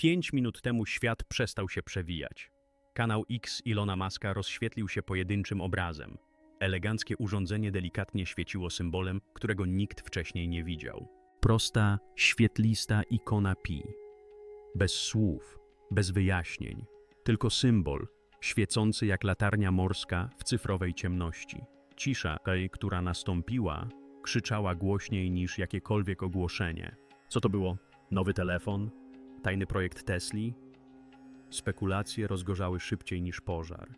Pięć minut temu świat przestał się przewijać. Kanał X Ilona Maska rozświetlił się pojedynczym obrazem. Eleganckie urządzenie delikatnie świeciło symbolem, którego nikt wcześniej nie widział. Prosta, świetlista ikona pi. Bez słów, bez wyjaśnień, tylko symbol, świecący jak latarnia morska w cyfrowej ciemności. Cisza, która nastąpiła, krzyczała głośniej niż jakiekolwiek ogłoszenie. Co to było? Nowy telefon? Tajny projekt Tesli? Spekulacje rozgorzały szybciej niż pożar.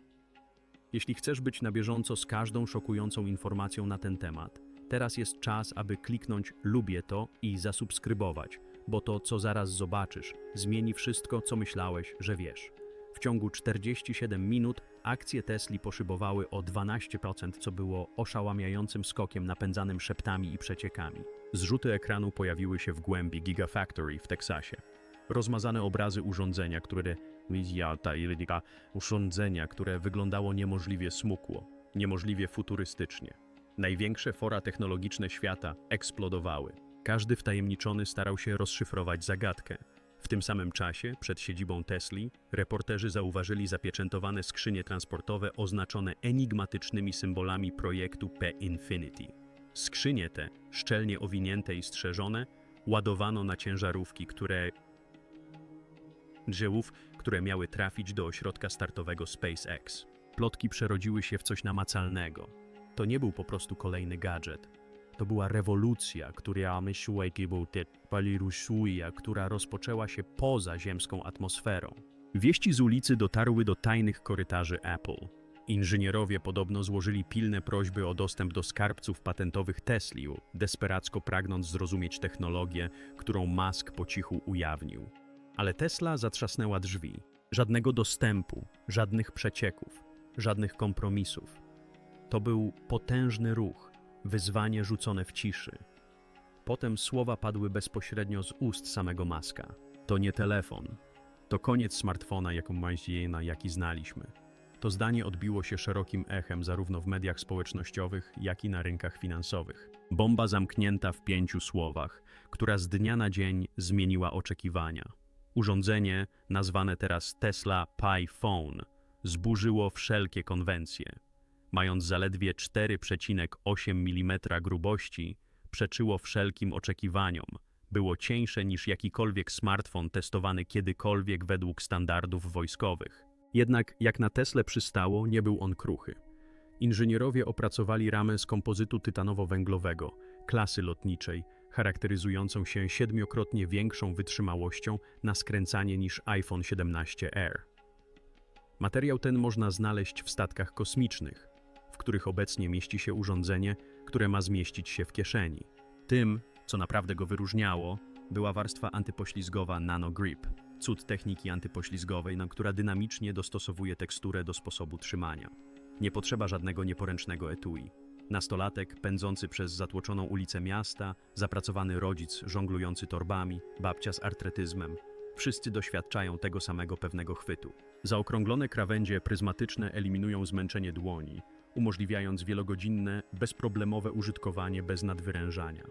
Jeśli chcesz być na bieżąco z każdą szokującą informacją na ten temat, teraz jest czas, aby kliknąć lubię to i zasubskrybować, bo to, co zaraz zobaczysz, zmieni wszystko, co myślałeś, że wiesz. W ciągu 47 minut akcje Tesli poszybowały o 12%, co było oszałamiającym skokiem napędzanym szeptami i przeciekami. Zrzuty ekranu pojawiły się w głębi Gigafactory w Teksasie. Rozmazane obrazy urządzenia, które ta irydyka urządzenia, które wyglądało niemożliwie smukło, niemożliwie futurystycznie. Największe fora technologiczne świata eksplodowały. Każdy wtajemniczony starał się rozszyfrować zagadkę. W tym samym czasie, przed siedzibą Tesli, reporterzy zauważyli zapieczętowane skrzynie transportowe oznaczone enigmatycznymi symbolami projektu P-Infinity. Skrzynie te, szczelnie owinięte i strzeżone, ładowano na ciężarówki, które drzełów, które miały trafić do ośrodka startowego SpaceX. Plotki przerodziły się w coś namacalnego. To nie był po prostu kolejny gadżet. To była rewolucja, która która rozpoczęła się poza ziemską atmosferą. Wieści z ulicy dotarły do tajnych korytarzy Apple. Inżynierowie podobno złożyli pilne prośby o dostęp do skarbców patentowych Tesli, desperacko pragnąc zrozumieć technologię, którą Musk po cichu ujawnił. Ale Tesla zatrzasnęła drzwi. Żadnego dostępu, żadnych przecieków, żadnych kompromisów. To był potężny ruch, wyzwanie rzucone w ciszy. Potem słowa padły bezpośrednio z ust samego Maska. To nie telefon. To koniec smartfona, jaką na jaki znaliśmy. To zdanie odbiło się szerokim echem zarówno w mediach społecznościowych, jak i na rynkach finansowych. Bomba zamknięta w pięciu słowach, która z dnia na dzień zmieniła oczekiwania. Urządzenie, nazwane teraz Tesla Pi Phone, zburzyło wszelkie konwencje. Mając zaledwie 4,8 mm grubości, przeczyło wszelkim oczekiwaniom. Było cieńsze niż jakikolwiek smartfon testowany kiedykolwiek według standardów wojskowych. Jednak jak na Tesla przystało, nie był on kruchy. Inżynierowie opracowali ramę z kompozytu tytanowo-węglowego, klasy lotniczej, charakteryzującą się siedmiokrotnie większą wytrzymałością na skręcanie niż iPhone 17 Air. Materiał ten można znaleźć w statkach kosmicznych, w których obecnie mieści się urządzenie, które ma zmieścić się w kieszeni. Tym, co naprawdę go wyróżniało, była warstwa antypoślizgowa Nano Grip, cud techniki antypoślizgowej, która dynamicznie dostosowuje teksturę do sposobu trzymania. Nie potrzeba żadnego nieporęcznego etui. Nastolatek pędzący przez zatłoczoną ulicę miasta, zapracowany rodzic żonglujący torbami, babcia z artretyzmem. Wszyscy doświadczają tego samego pewnego chwytu. Zaokrąglone krawędzie pryzmatyczne eliminują zmęczenie dłoni, umożliwiając wielogodzinne, bezproblemowe użytkowanie bez nadwyrężania.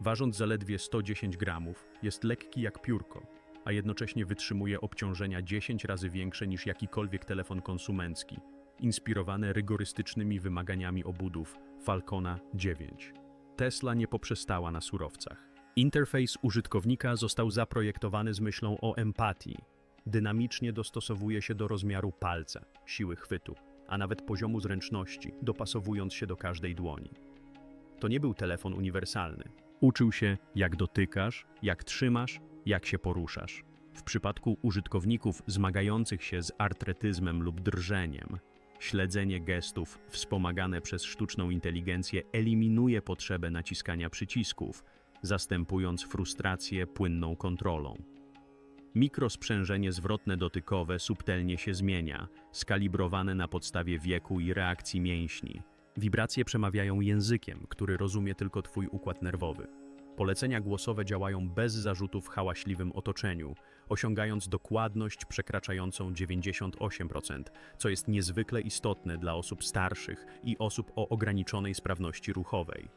Ważąc zaledwie 110 gramów, jest lekki jak piórko, a jednocześnie wytrzymuje obciążenia 10 razy większe niż jakikolwiek telefon konsumencki, inspirowane rygorystycznymi wymaganiami obudów Falcona 9. Tesla nie poprzestała na surowcach. Interfejs użytkownika został zaprojektowany z myślą o empatii. Dynamicznie dostosowuje się do rozmiaru palca, siły chwytu, a nawet poziomu zręczności, dopasowując się do każdej dłoni. To nie był telefon uniwersalny. Uczył się, jak dotykasz, jak trzymasz, jak się poruszasz. W przypadku użytkowników zmagających się z artretyzmem lub drżeniem, Śledzenie gestów wspomagane przez sztuczną inteligencję eliminuje potrzebę naciskania przycisków, zastępując frustrację płynną kontrolą. Mikrosprzężenie zwrotne dotykowe subtelnie się zmienia, skalibrowane na podstawie wieku i reakcji mięśni. Wibracje przemawiają językiem, który rozumie tylko Twój układ nerwowy. Polecenia głosowe działają bez zarzutów w hałaśliwym otoczeniu, osiągając dokładność przekraczającą 98%, co jest niezwykle istotne dla osób starszych i osób o ograniczonej sprawności ruchowej.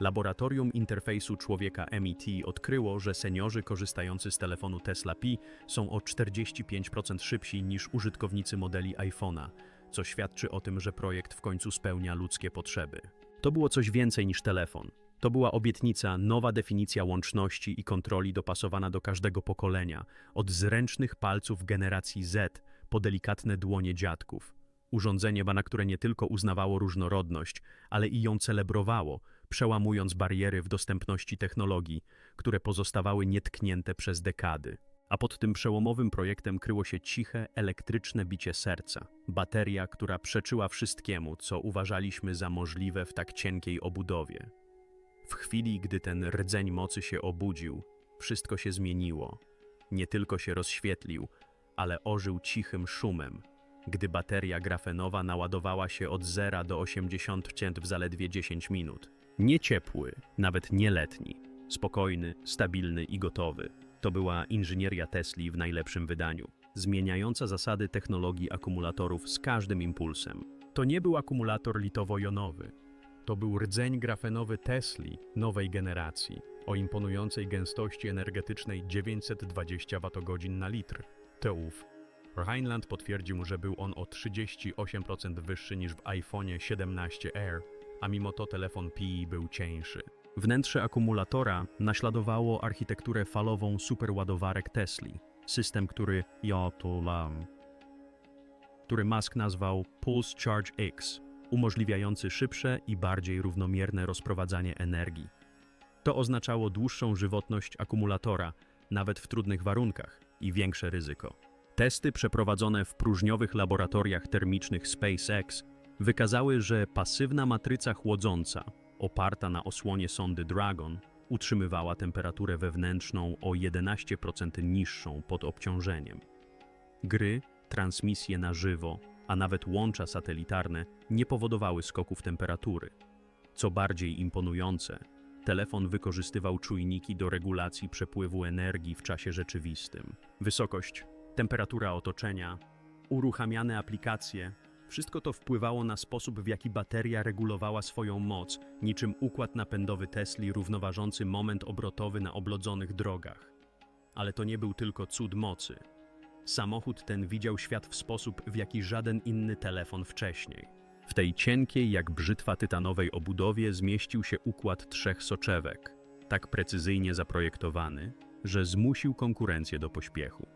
Laboratorium interfejsu człowieka MIT odkryło, że seniorzy korzystający z telefonu Tesla Pi są o 45% szybsi niż użytkownicy modeli iPhone'a, co świadczy o tym, że projekt w końcu spełnia ludzkie potrzeby. To było coś więcej niż telefon. To była obietnica, nowa definicja łączności i kontroli dopasowana do każdego pokolenia, od zręcznych palców generacji Z po delikatne dłonie dziadków. Urządzenie, na które nie tylko uznawało różnorodność, ale i ją celebrowało, przełamując bariery w dostępności technologii, które pozostawały nietknięte przez dekady. A pod tym przełomowym projektem kryło się ciche, elektryczne bicie serca. Bateria, która przeczyła wszystkiemu, co uważaliśmy za możliwe w tak cienkiej obudowie. W chwili, gdy ten rdzeń mocy się obudził, wszystko się zmieniło. Nie tylko się rozświetlił, ale ożył cichym szumem, gdy bateria grafenowa naładowała się od 0 do 80% w zaledwie 10 minut. Nie ciepły, nawet nie letni, spokojny, stabilny i gotowy. To była inżynieria Tesli w najlepszym wydaniu, zmieniająca zasady technologii akumulatorów z każdym impulsem. To nie był akumulator litowo-jonowy. To był rdzeń grafenowy Tesli nowej generacji, o imponującej gęstości energetycznej 920 Wh na litr. Teów. Rheinland potwierdził, że był on o 38% wyższy niż w iPhone 17 Air, a mimo to telefon Pi był cieńszy. Wnętrze akumulatora naśladowało architekturę falową superładowarek Tesli, system, który ja to który Musk nazwał Pulse Charge X, umożliwiający szybsze i bardziej równomierne rozprowadzanie energii. To oznaczało dłuższą żywotność akumulatora, nawet w trudnych warunkach, i większe ryzyko. Testy przeprowadzone w próżniowych laboratoriach termicznych SpaceX wykazały, że pasywna matryca chłodząca, oparta na osłonie sondy Dragon, utrzymywała temperaturę wewnętrzną o 11% niższą pod obciążeniem. Gry, transmisje na żywo, a nawet łącza satelitarne nie powodowały skoków temperatury. Co bardziej imponujące, telefon wykorzystywał czujniki do regulacji przepływu energii w czasie rzeczywistym. Wysokość, temperatura otoczenia, uruchamiane aplikacje wszystko to wpływało na sposób, w jaki bateria regulowała swoją moc, niczym układ napędowy Tesli równoważący moment obrotowy na oblodzonych drogach. Ale to nie był tylko cud mocy. Samochód ten widział świat w sposób, w jaki żaden inny telefon wcześniej. W tej cienkiej, jak brzytwa tytanowej obudowie zmieścił się układ trzech soczewek, tak precyzyjnie zaprojektowany, że zmusił konkurencję do pośpiechu.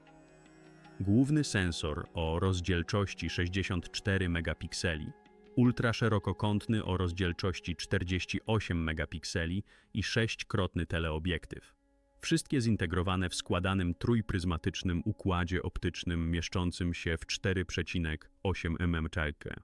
Główny sensor o rozdzielczości 64 megapikseli, ultraszerokokątny o rozdzielczości 48 megapikseli i sześćkrotny teleobiektyw. Wszystkie zintegrowane w składanym trójpryzmatycznym układzie optycznym mieszczącym się w 4,8 mm czajkę.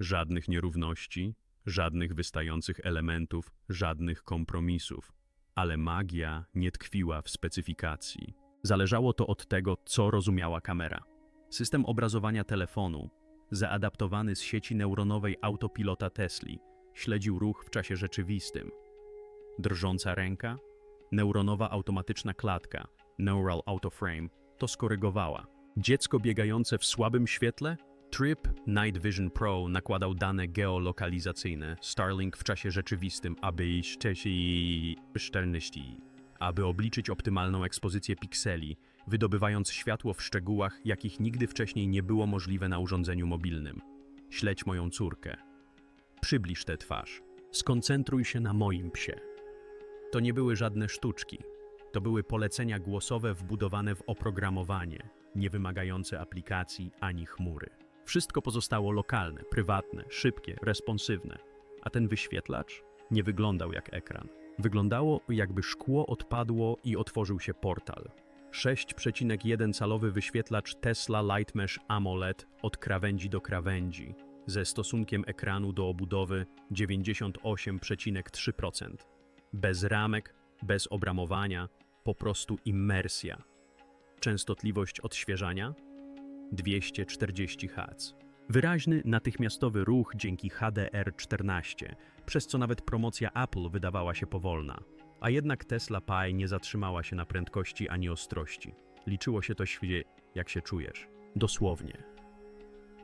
Żadnych nierówności, żadnych wystających elementów, żadnych kompromisów. Ale magia nie tkwiła w specyfikacji. Zależało to od tego, co rozumiała kamera. System obrazowania telefonu, zaadaptowany z sieci neuronowej autopilota Tesli, śledził ruch w czasie rzeczywistym. Drżąca ręka, neuronowa automatyczna klatka, Neural Autoframe, to skorygowała. Dziecko biegające w słabym świetle? Trip Night Vision Pro nakładał dane geolokalizacyjne Starlink w czasie rzeczywistym, aby szczelności aby obliczyć optymalną ekspozycję pikseli, wydobywając światło w szczegółach, jakich nigdy wcześniej nie było możliwe na urządzeniu mobilnym. Śledź moją córkę. Przybliż tę twarz. Skoncentruj się na moim psie. To nie były żadne sztuczki. To były polecenia głosowe wbudowane w oprogramowanie, nie wymagające aplikacji ani chmury. Wszystko pozostało lokalne, prywatne, szybkie, responsywne, a ten wyświetlacz nie wyglądał jak ekran. Wyglądało, jakby szkło odpadło i otworzył się portal. 6,1 calowy wyświetlacz Tesla Lightmesh AMOLED od krawędzi do krawędzi, ze stosunkiem ekranu do obudowy 98,3%. Bez ramek, bez obramowania, po prostu immersja. Częstotliwość odświeżania 240 Hz. Wyraźny, natychmiastowy ruch dzięki HDR14, przez co nawet promocja Apple wydawała się powolna. A jednak Tesla Pi nie zatrzymała się na prędkości ani ostrości. Liczyło się to jak się czujesz. Dosłownie.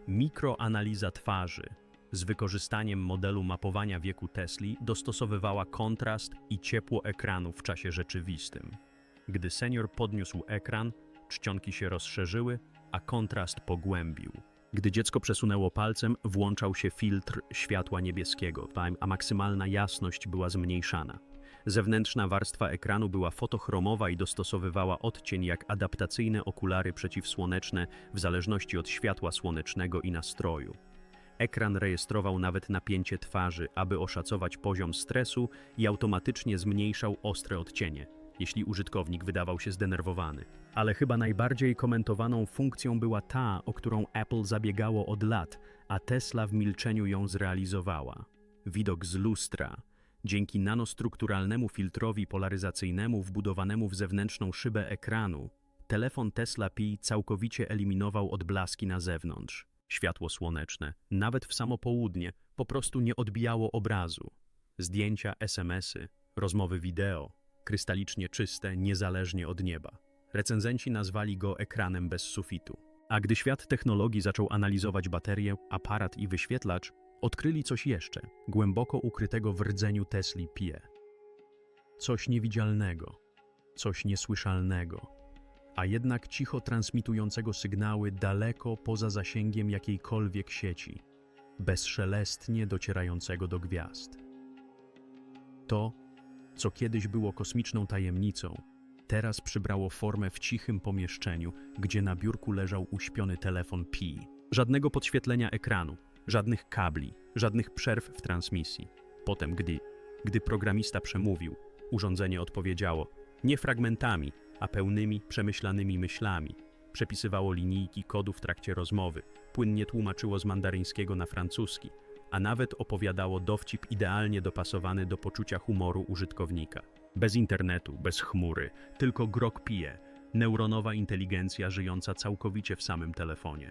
Mikroanaliza twarzy, z wykorzystaniem modelu mapowania wieku Tesli dostosowywała kontrast i ciepło ekranu w czasie rzeczywistym. Gdy senior podniósł ekran, czcionki się rozszerzyły, a kontrast pogłębił. Gdy dziecko przesunęło palcem, włączał się filtr światła niebieskiego, a maksymalna jasność była zmniejszana. Zewnętrzna warstwa ekranu była fotochromowa i dostosowywała odcień jak adaptacyjne okulary przeciwsłoneczne w zależności od światła słonecznego i nastroju. Ekran rejestrował nawet napięcie twarzy, aby oszacować poziom stresu i automatycznie zmniejszał ostre odcienie, jeśli użytkownik wydawał się zdenerwowany. Ale chyba najbardziej komentowaną funkcją była ta, o którą Apple zabiegało od lat, a Tesla w milczeniu ją zrealizowała. Widok z lustra. Dzięki nanostrukturalnemu filtrowi polaryzacyjnemu wbudowanemu w zewnętrzną szybę ekranu, telefon Tesla Pi całkowicie eliminował odblaski na zewnątrz. Światło słoneczne, nawet w samo południe, po prostu nie odbijało obrazu. Zdjęcia, SMS-y, rozmowy wideo, krystalicznie czyste, niezależnie od nieba. Recenzenci nazwali go ekranem bez sufitu. A gdy świat technologii zaczął analizować baterię, aparat i wyświetlacz, odkryli coś jeszcze, głęboko ukrytego w rdzeniu Tesli Pie. Coś niewidzialnego, coś niesłyszalnego, a jednak cicho transmitującego sygnały daleko poza zasięgiem jakiejkolwiek sieci, bezszelestnie docierającego do gwiazd. To, co kiedyś było kosmiczną tajemnicą, teraz przybrało formę w cichym pomieszczeniu, gdzie na biurku leżał uśpiony telefon Pi. Żadnego podświetlenia ekranu, żadnych kabli, żadnych przerw w transmisji. Potem, gdy, gdy programista przemówił, urządzenie odpowiedziało nie fragmentami, a pełnymi, przemyślanymi myślami. Przepisywało linijki kodu w trakcie rozmowy, płynnie tłumaczyło z mandaryńskiego na francuski, a nawet opowiadało dowcip idealnie dopasowany do poczucia humoru użytkownika. Bez internetu, bez chmury, tylko grok pije, neuronowa inteligencja żyjąca całkowicie w samym telefonie.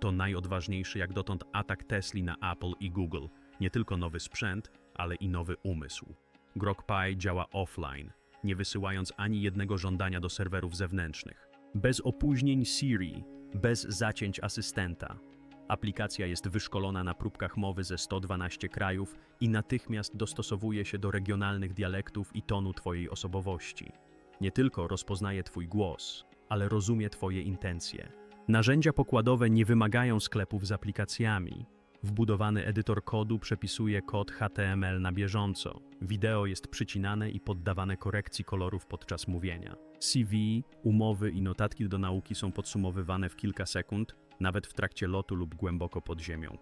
To najodważniejszy jak dotąd atak Tesli na Apple i Google. Nie tylko nowy sprzęt, ale i nowy umysł. Grok Pi działa offline, nie wysyłając ani jednego żądania do serwerów zewnętrznych. Bez opóźnień Siri, bez zacięć asystenta. Aplikacja jest wyszkolona na próbkach mowy ze 112 krajów i natychmiast dostosowuje się do regionalnych dialektów i tonu Twojej osobowości. Nie tylko rozpoznaje Twój głos, ale rozumie Twoje intencje. Narzędzia pokładowe nie wymagają sklepów z aplikacjami. Wbudowany edytor kodu przepisuje kod HTML na bieżąco. Wideo jest przycinane i poddawane korekcji kolorów podczas mówienia. CV, umowy i notatki do nauki są podsumowywane w kilka sekund, nawet w trakcie lotu lub głęboko pod ziemią.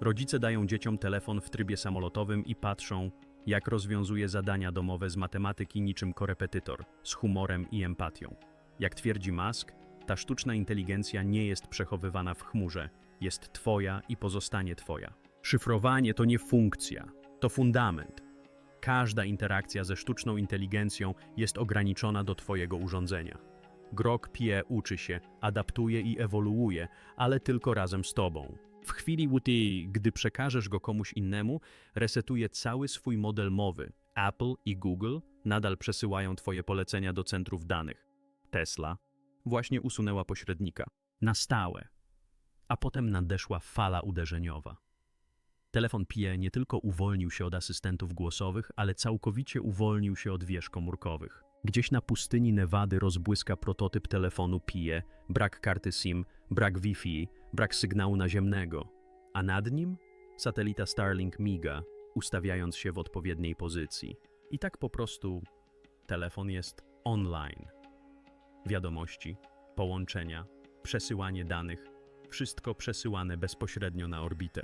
Rodzice dają dzieciom telefon w trybie samolotowym i patrzą, jak rozwiązuje zadania domowe z matematyki niczym korepetytor, z humorem i empatią. Jak twierdzi Musk, ta sztuczna inteligencja nie jest przechowywana w chmurze, jest Twoja i pozostanie Twoja. Szyfrowanie to nie funkcja, to fundament. Każda interakcja ze sztuczną inteligencją jest ograniczona do Twojego urządzenia. Grok Pie uczy się, adaptuje i ewoluuje, ale tylko razem z Tobą. W chwili, gdy przekażesz go komuś innemu, resetuje cały swój model mowy. Apple i Google nadal przesyłają Twoje polecenia do centrów danych. Tesla właśnie usunęła pośrednika. Na stałe. A potem nadeszła fala uderzeniowa. Telefon Pie nie tylko uwolnił się od asystentów głosowych, ale całkowicie uwolnił się od wież komórkowych. Gdzieś na pustyni Nevady rozbłyska prototyp telefonu Pie, brak karty SIM, brak Wi-Fi, brak sygnału naziemnego. A nad nim satelita Starlink miga, ustawiając się w odpowiedniej pozycji. I tak po prostu telefon jest online. Wiadomości, połączenia, przesyłanie danych, wszystko przesyłane bezpośrednio na orbitę.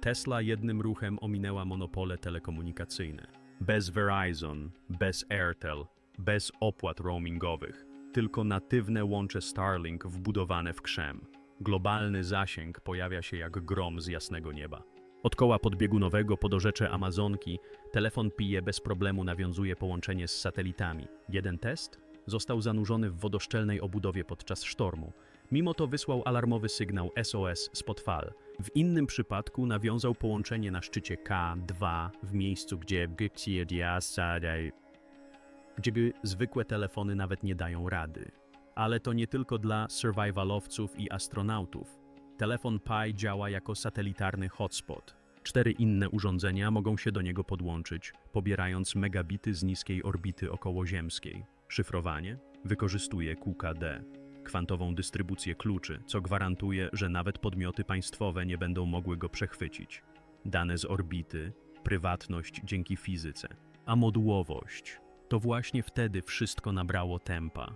Tesla jednym ruchem ominęła monopole telekomunikacyjne. Bez Verizon, bez Airtel, bez opłat roamingowych, tylko natywne łącze Starlink wbudowane w krzem. Globalny zasięg pojawia się jak grom z jasnego nieba. Od koła podbiegunowego po dorzecze Amazonki, telefon pije bez problemu nawiązuje połączenie z satelitami. Jeden test został zanurzony w wodoszczelnej obudowie podczas sztormu. Mimo to wysłał alarmowy sygnał SOS spod fal. W innym przypadku nawiązał połączenie na szczycie K2 w miejscu, gdzie gdzie zwykłe telefony nawet nie dają rady. Ale to nie tylko dla survivalowców i astronautów. Telefon Pi działa jako satelitarny hotspot. Cztery inne urządzenia mogą się do niego podłączyć, pobierając megabity z niskiej orbity okołoziemskiej. Szyfrowanie wykorzystuje QKD, kwantową dystrybucję kluczy, co gwarantuje, że nawet podmioty państwowe nie będą mogły go przechwycić. Dane z orbity, prywatność dzięki fizyce, a modułowość to właśnie wtedy wszystko nabrało tempa.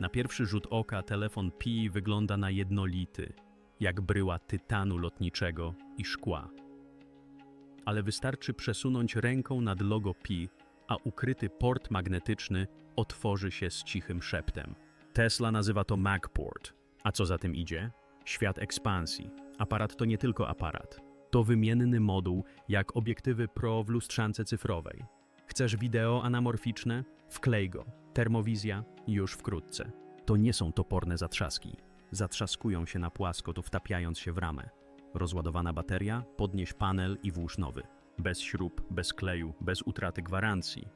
Na pierwszy rzut oka telefon Pi wygląda na jednolity, jak bryła tytanu lotniczego i szkła. Ale wystarczy przesunąć ręką nad logo Pi, a ukryty port magnetyczny otworzy się z cichym szeptem. Tesla nazywa to MagPort. A co za tym idzie? Świat ekspansji. Aparat to nie tylko aparat. To wymienny moduł, jak obiektywy Pro w lustrzance cyfrowej. Chcesz wideo anamorficzne? Wklej go. Termowizja już wkrótce. To nie są toporne zatrzaski. Zatrzaskują się na płasko, to wtapiając się w ramę. Rozładowana bateria, podnieś panel i włóż nowy. Bez śrub, bez kleju, bez utraty gwarancji.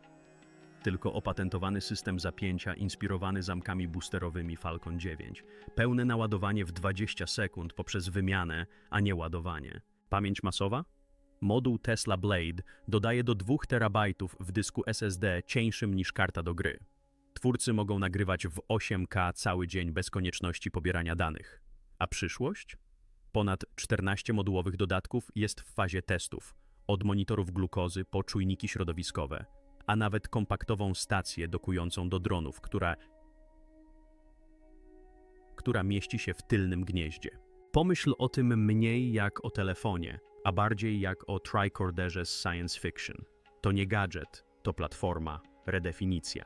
Tylko opatentowany system zapięcia inspirowany zamkami boosterowymi Falcon 9. Pełne naładowanie w 20 sekund poprzez wymianę, a nie ładowanie. Pamięć masowa? Moduł Tesla Blade dodaje do 2 terabajtów w dysku SSD cieńszym niż karta do gry. Twórcy mogą nagrywać w 8K cały dzień bez konieczności pobierania danych. A przyszłość? Ponad 14 modułowych dodatków jest w fazie testów, od monitorów glukozy po czujniki środowiskowe, a nawet kompaktową stację dokującą do dronów, która, która mieści się w tylnym gnieździe. Pomyśl o tym mniej jak o telefonie, a bardziej jak o tricorderze z science fiction. To nie gadżet, to platforma, redefinicja.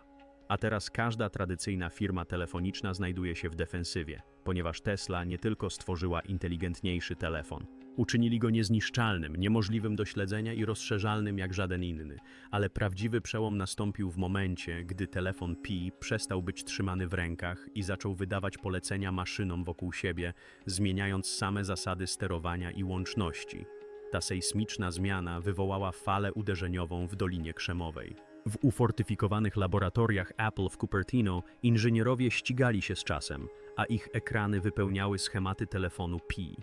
A teraz każda tradycyjna firma telefoniczna znajduje się w defensywie, ponieważ Tesla nie tylko stworzyła inteligentniejszy telefon, uczynili go niezniszczalnym, niemożliwym do śledzenia i rozszerzalnym jak żaden inny, ale prawdziwy przełom nastąpił w momencie, gdy telefon Pi przestał być trzymany w rękach i zaczął wydawać polecenia maszynom wokół siebie, zmieniając same zasady sterowania i łączności. Ta sejsmiczna zmiana wywołała falę uderzeniową w Dolinie Krzemowej. W ufortyfikowanych laboratoriach Apple w Cupertino inżynierowie ścigali się z czasem, a ich ekrany wypełniały schematy telefonu Pi.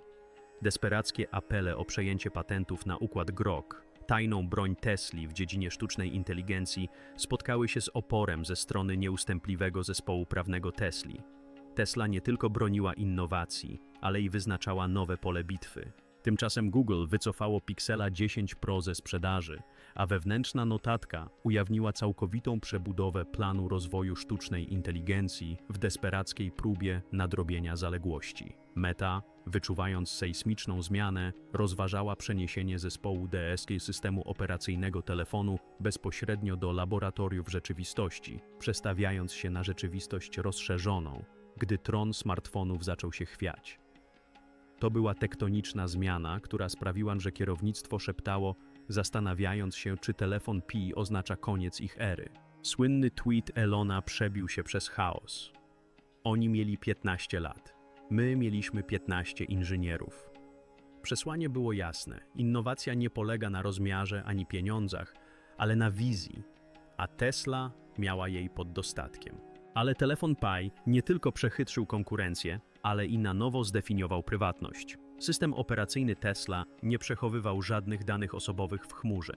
Desperackie apele o przejęcie patentów na układ GROK, tajną broń Tesli w dziedzinie sztucznej inteligencji, spotkały się z oporem ze strony nieustępliwego zespołu prawnego Tesli. Tesla nie tylko broniła innowacji, ale i wyznaczała nowe pole bitwy. Tymczasem Google wycofało Pixela 10 Pro ze sprzedaży, a wewnętrzna notatka ujawniła całkowitą przebudowę planu rozwoju sztucznej inteligencji w desperackiej próbie nadrobienia zaległości. Meta, wyczuwając sejsmiczną zmianę, rozważała przeniesienie zespołu DSK systemu operacyjnego telefonu bezpośrednio do laboratoriów rzeczywistości, przestawiając się na rzeczywistość rozszerzoną, gdy tron smartfonów zaczął się chwiać. To była tektoniczna zmiana, która sprawiła, że kierownictwo szeptało, zastanawiając się, czy telefon Pi oznacza koniec ich ery. Słynny tweet Elona przebił się przez chaos. Oni mieli 15 lat. My mieliśmy 15 inżynierów. Przesłanie było jasne. Innowacja nie polega na rozmiarze ani pieniądzach, ale na wizji, a Tesla miała jej pod dostatkiem. Ale telefon Pi nie tylko przechytrzył konkurencję, ale i na nowo zdefiniował prywatność. System operacyjny Tesla nie przechowywał żadnych danych osobowych w chmurze.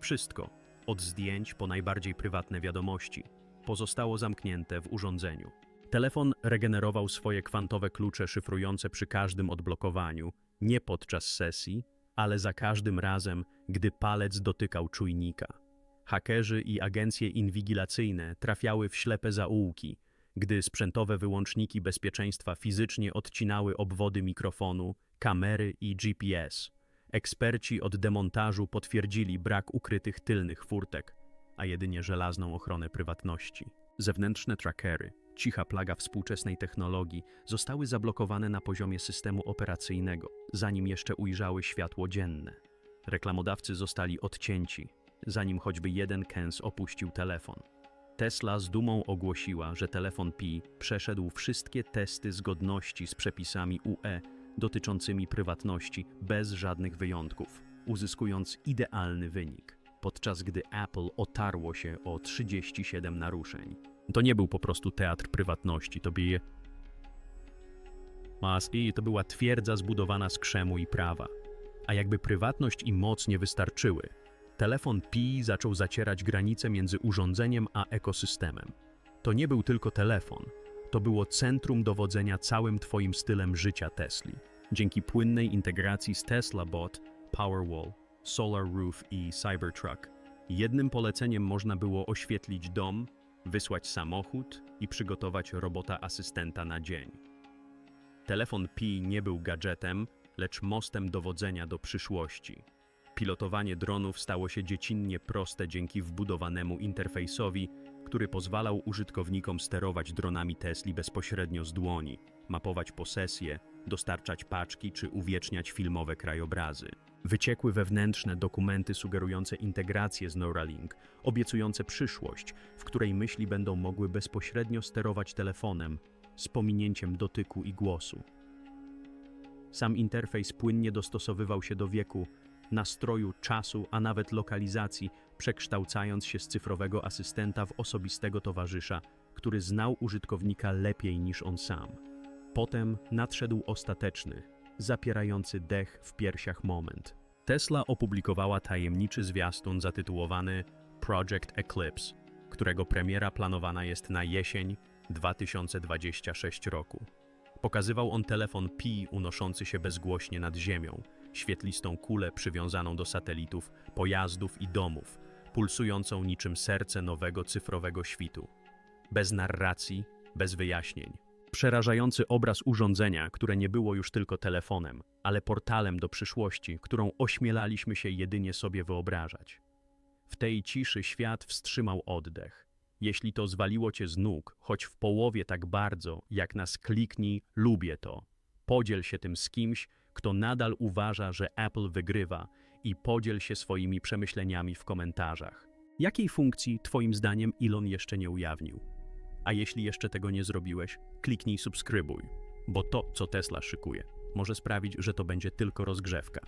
Wszystko, od zdjęć po najbardziej prywatne wiadomości, pozostało zamknięte w urządzeniu. Telefon regenerował swoje kwantowe klucze szyfrujące przy każdym odblokowaniu, nie podczas sesji, ale za każdym razem, gdy palec dotykał czujnika. Hakerzy i agencje inwigilacyjne trafiały w ślepe zaułki, gdy sprzętowe wyłączniki bezpieczeństwa fizycznie odcinały obwody mikrofonu, kamery i GPS. Eksperci od demontażu potwierdzili brak ukrytych tylnych furtek, a jedynie żelazną ochronę prywatności. Zewnętrzne trackery, cicha plaga współczesnej technologii, zostały zablokowane na poziomie systemu operacyjnego, zanim jeszcze ujrzały światło dzienne. Reklamodawcy zostali odcięci, zanim choćby jeden Kens opuścił telefon. Tesla z dumą ogłosiła, że telefon Pi przeszedł wszystkie testy zgodności z przepisami UE dotyczącymi prywatności bez żadnych wyjątków, uzyskując idealny wynik, podczas gdy Apple otarło się o 37 naruszeń. To nie był po prostu teatr prywatności, to bije Mas to była twierdza zbudowana z krzemu i prawa. A jakby prywatność i moc nie wystarczyły, telefon Pi zaczął zacierać granice między urządzeniem a ekosystemem. To nie był tylko telefon, to było centrum dowodzenia całym Twoim stylem życia Tesli. Dzięki płynnej integracji z Tesla Bot, Powerwall, Solar Roof i Cybertruck, jednym poleceniem można było oświetlić dom, wysłać samochód i przygotować robota asystenta na dzień. Telefon Pi nie był gadżetem, lecz mostem dowodzenia do przyszłości. Pilotowanie dronów stało się dziecinnie proste dzięki wbudowanemu interfejsowi, który pozwalał użytkownikom sterować dronami Tesli bezpośrednio z dłoni, mapować posesje, dostarczać paczki czy uwieczniać filmowe krajobrazy. Wyciekły wewnętrzne dokumenty sugerujące integrację z Neuralink, obiecujące przyszłość, w której myśli będą mogły bezpośrednio sterować telefonem z pominięciem dotyku i głosu. Sam interfejs płynnie dostosowywał się do wieku, nastroju, czasu, a nawet lokalizacji, przekształcając się z cyfrowego asystenta w osobistego towarzysza, który znał użytkownika lepiej niż on sam. Potem nadszedł ostateczny, zapierający dech w piersiach moment. Tesla opublikowała tajemniczy zwiastun zatytułowany Project Eclipse, którego premiera planowana jest na jesień 2026 roku. Pokazywał on telefon Pi unoszący się bezgłośnie nad ziemią, świetlistą kulę przywiązaną do satelitów, pojazdów i domów, pulsującą niczym serce nowego cyfrowego świtu. Bez narracji, bez wyjaśnień. Przerażający obraz urządzenia, które nie było już tylko telefonem, ale portalem do przyszłości, którą ośmielaliśmy się jedynie sobie wyobrażać. W tej ciszy świat wstrzymał oddech. Jeśli to zwaliło cię z nóg, choć w połowie tak bardzo, jak nas kliknij, lubię to. Podziel się tym z kimś, kto nadal uważa, że Apple wygrywa i podziel się swoimi przemyśleniami w komentarzach. Jakiej funkcji, Twoim zdaniem, Elon jeszcze nie ujawnił? A jeśli jeszcze tego nie zrobiłeś, kliknij subskrybuj, bo to, co Tesla szykuje, może sprawić, że to będzie tylko rozgrzewka.